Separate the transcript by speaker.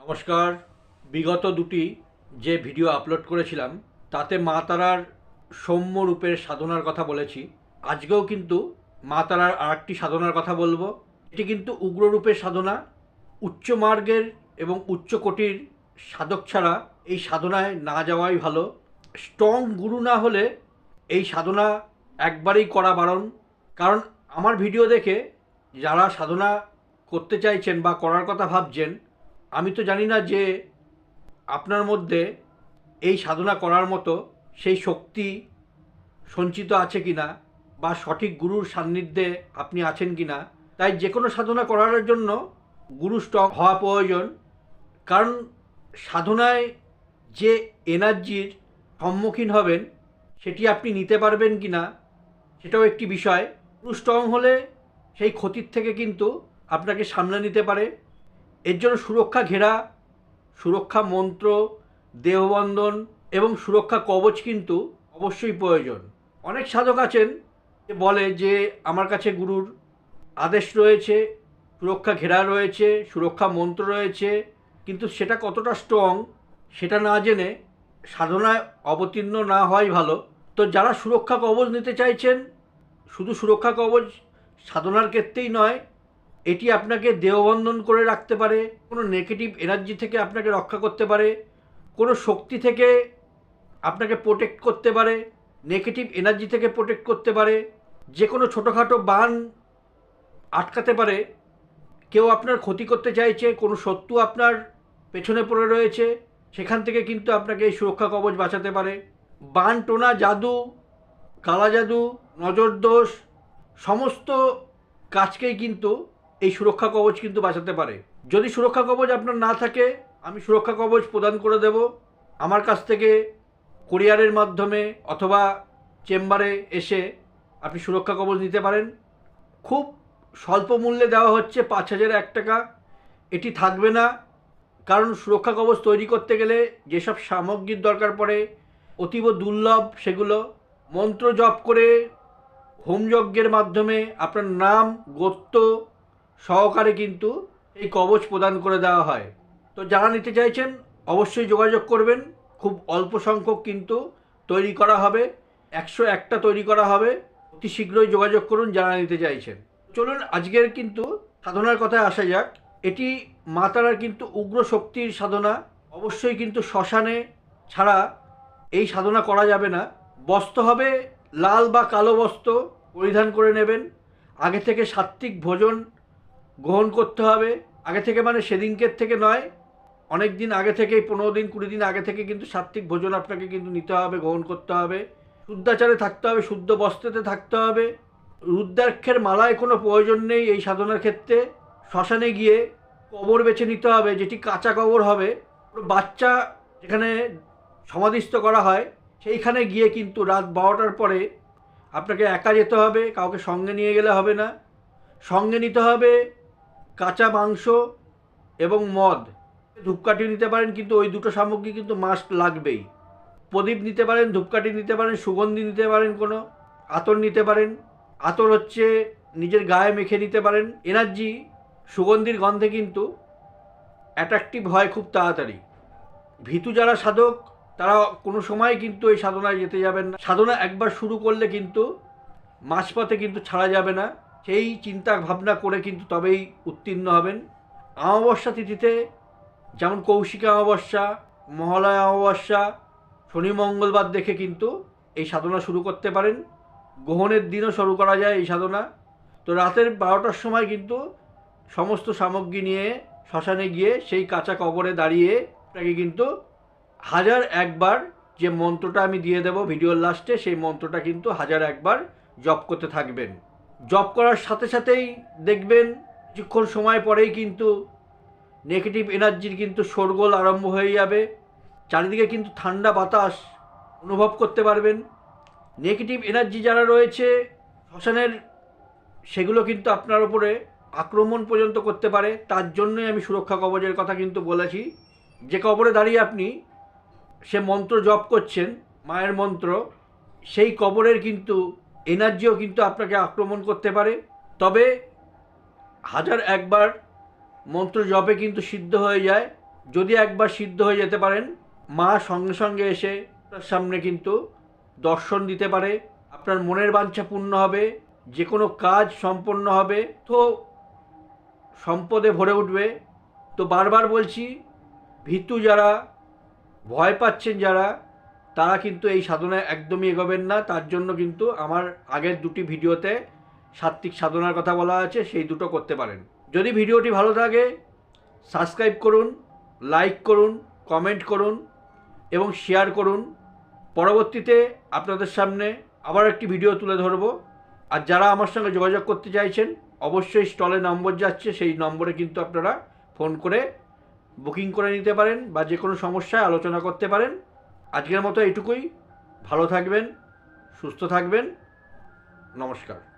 Speaker 1: নমস্কার। বিগত দুটি যে ভিডিও আপলোড করেছিলাম, তাতে মা তারার সৌম্য রূপের সাধনার কথা বলেছি। আজকেও কিন্তু মা তারার আর একটি সাধনার কথা বলব। এটি কিন্তু উগ্র রূপের সাধনা, উচ্চ মার্গের এবং উচ্চ কোটির সাধক ছাড়া এই সাধনায় না যাওয়াই ভালো। স্ট্রং গুরু না হলে এই সাধনা একবারেই করা বারণ। কারণ আমার ভিডিও দেখে যারা সাধনা করতে চাইছেন বা করার কথা ভাবছেন আমি তো জানি না যে আপনার মধ্যে এই সাধনা করার মতো সেই শক্তি সঞ্চিত আছে কি না বা সঠিক গুরুর সান্নিধ্যে আপনি আছেন কি না তাই যে কোনো সাধনা করার জন্য গুরু স্ট্রং হওয়া প্রয়োজন। কারণ সাধনায় যে এনার্জির সম্মুখীন হবেন, সেটি আপনি নিতে পারবেন কি না সেটাও একটি বিষয়। গুরু স্ট্রং হলে সেই ক্ষতির থেকে কিন্তু আপনাকে সামলে নিতে পারে। এর জন্য সুরক্ষা ঘেরা, সুরক্ষা মন্ত্র, দেহবন্ধন এবং সুরক্ষা কবচ কিন্তু অবশ্যই প্রয়োজন। অনেক সাধক আছেন বলে যে আমার কাছে গুরুর আদেশ রয়েছে, সুরক্ষা ঘেরা রয়েছে, সুরক্ষা মন্ত্র রয়েছে, কিন্তু সেটা কতটা স্ট্রং সেটা না জেনে সাধনায় অবতীর্ণ না হওয়াই ভালো। তো যারা সুরক্ষা কবচ নিতে চাইছেন, শুধু সুরক্ষা কবচ সাধনার ক্ষেত্রেই নয় এটি আপনাকে দেহবন্ধন করে রাখতে পারে, কোনো নেগেটিভ এনার্জি থেকে আপনাকে রক্ষা করতে পারে, কোনো শক্তি থেকে আপনাকে প্রোটেক্ট করতে পারে নেগেটিভ এনার্জি থেকে প্রোটেক্ট করতে পারে যে কোনো ছোটোখাটো বান আটকাতে পারে, কেউ আপনার ক্ষতি করতে চাইছে, কোনো শত্রু আপনার পেছনে পড়ে রয়েছে, সেখান থেকে কিন্তু আপনাকে এই সুরক্ষা কবচ বাঁচাতে পারে। বান, টোনা, জাদু, কালা জাদু নজর দোষ সমস্ত কাজকেই কিন্তু এই সুরক্ষা কবচ কিন্তু বাঁচাতে পারে। যদি সুরক্ষা কবচ আপনার না থাকে, আমি সুরক্ষা কবচ প্রদান করে দেব। আমার কাছ থেকে কোরিয়ারের মাধ্যমে অথবা চেম্বারে এসে আপনি সুরক্ষা কবচ নিতে পারেন। খুব স্বল্প মূল্যে দেওয়া হচ্ছে পাঁচ হাজার এক টাকা। এটি থাকবে না। কারণ সুরক্ষা কবচ তৈরি করতে গেলে যেসব সামগ্রীর দরকার পড়ে, অতীব দুর্লভ সেগুলো, মন্ত্র জপ করে, হোমযজ্ঞের মাধ্যমে আপনার নাম, গোত্র সহকারে কিন্তু এই কবচ প্রদান করে দেওয়া হয়। তো যারা নিতে চাইছেন, অবশ্যই যোগাযোগ করবেন। খুব অল্প সংখ্যক কিন্তু তৈরি করা হবে। একশো একটা তৈরি করা হবে। অতি শীঘ্রই যোগাযোগ করুন যারা নিতে চাইছেন। চলুন, আজকের কিন্তু সাধনার কথায় আসা যাক। এটি মা তারার কিন্তু উগ্র শক্তির সাধনা। অবশ্যই কিন্তু শ্মশানে ছাড়া এই সাধনা করা যাবে না। বস্ত্র হবে, লাল বা কালো বস্ত্র পরিধান করে নেবেন। আগে থেকে সাত্ত্বিক ভোজন গ্রহণ করতে হবে। আগে থেকে মানে সেদিনকের থেকে নয়, অনেক দিন আগে থেকেই, পনেরো দিন, কুড়ি দিন আগে থেকে কিন্তু সাত্ত্বিক ভোজন আপনাকে কিন্তু নিতে হবে, গ্রহণ করতে হবে। শুদ্ধাচারে থাকতে হবে, শুদ্ধ বস্ত্রেতে থাকতে হবে। রুদ্রাক্ষের মালায় কোনো প্রয়োজন নেই এই সাধনার ক্ষেত্রে। শ্মশানে গিয়ে কবর বেছে নিতে হবে, যেটি কাঁচা কবর হবে। বাচ্চা যেখানে সমাধিস্থ করা হয়, সেইখানে গিয়ে কিন্তু রাত বারোটার পরে আপনাকে একা যেতে হবে, কাউকে সঙ্গে নিয়ে গেলে হবে না। সঙ্গে নিতে হবে কাঁচা মাংস এবং মদ। ধূপকাঠি নিতে পারেন, কিন্তু ওই দুটো সামগ্রী কিন্তু মাস্ট লাগবেই। প্রদীপ নিতে পারেন, ধূপকাঠি নিতে পারেন, সুগন্ধি নিতে পারেন কোনো, আতর নিতে পারেন। আতর হচ্ছে নিজের গায়ে মেখে নিতে পারেন। এনার্জি, সুগন্ধির গন্ধে কিন্তু অ্যাট্রাকটিভ হয় খুব তাড়াতাড়ি। ভীতু যারা সাধক, তারা কোনো সময় কিন্তু এই সাধনায় যেতে যাবেন না। সাধনা একবার শুরু করলে কিন্তু মাঝপথে কিন্তু ছাড়া যাবে না। সেই চিন্তা ভাবনা করে কিন্তু তবেই উত্তীর্ণ হবেন। অমাবস্যা তিথিতে যেমন কৌশিক অমাবস্যা, মহালয়া অমাবস্যা, শনি মঙ্গলবার দেখে কিন্তু এই সাধনা শুরু করতে পারেন। গ্রহণের দিনও শুরু করা যায় এই সাধনা। তো রাতের বারোটার সময় কিন্তু সমস্ত সামগ্রী নিয়ে শ্মশানে গিয়ে সেই কাঁচা কবরে দাঁড়িয়ে তাকে কিন্তু হাজার একবার যে মন্ত্রটা আমি দিয়ে দেবো ভিডিওর লাস্টে, সেই মন্ত্রটা কিন্তু হাজার একবার জপ করতে থাকবেন। জপ করার সাথে সাথেই দেখবেন কিছুক্ষণ সময় পরেই কিন্তু নেগেটিভ এনার্জির কিন্তু শোরগোল আরম্ভ হয়ে যাবে। চারিদিকে কিন্তু ঠান্ডা বাতাস অনুভব করতে পারবেন। নেগেটিভ এনার্জি যারা রয়েছে শ্মশানের, সেগুলো কিন্তু আপনার ওপরে আক্রমণ পর্যন্ত করতে পারে। তার জন্যই আমি সুরক্ষা কবচের কথা কিন্তু বলেছি। যে কবরে দাঁড়িয়ে আপনি সে মন্ত্র জপ করছেন, মায়ের মন্ত্র, সেই কবরের কিন্তু এনার্জিও কিন্তু আপনাকে আক্রমণ করতে পারে। তবে হাজার একবার মন্ত্র জপে কিন্তু সিদ্ধ হয়ে যায়। যদি একবার সিদ্ধ হয়ে যেতে পারেন, মা সঙ্গে সঙ্গে এসে তার সামনে কিন্তু দর্শন দিতে পারে। আপনার মনের বাঞ্ছা পূর্ণ হবে যে কোনো কাজ সম্পন্ন হবে, তো সম্পদে ভরে উঠবে। তো বারবার বলছি, ভীতু যারা, ভয় পাচ্ছেন যারা তারা কিন্তু এই সাধনায় একদমই এগোবেন না। তার জন্য কিন্তু আমার আগের দুটি ভিডিওতে সাত্ত্বিক সাধনার কথা বলা আছে, সেই দুটো করতে পারেন। যদি ভিডিওটি ভালো থাকে, সাবস্ক্রাইব করুন, লাইক করুন, কমেন্ট করুন এবং শেয়ার করুন। পরবর্তীতে আপনাদের সামনে আবার একটি ভিডিও তুলে ধরব। আর যারা আমার সঙ্গে যোগাযোগ করতে চাইছেন, অবশ্যই স্টলে নম্বর যাচ্ছে, সেই নম্বরে কিন্তু আপনারা ফোন করে বুকিং করে নিতে পারেন বা যে কোনো সমস্যায় আলোচনা করতে পারেন। আজকের মতো এটুকুই ভালো থাকবেন সুস্থ থাকবেন। নমস্কার।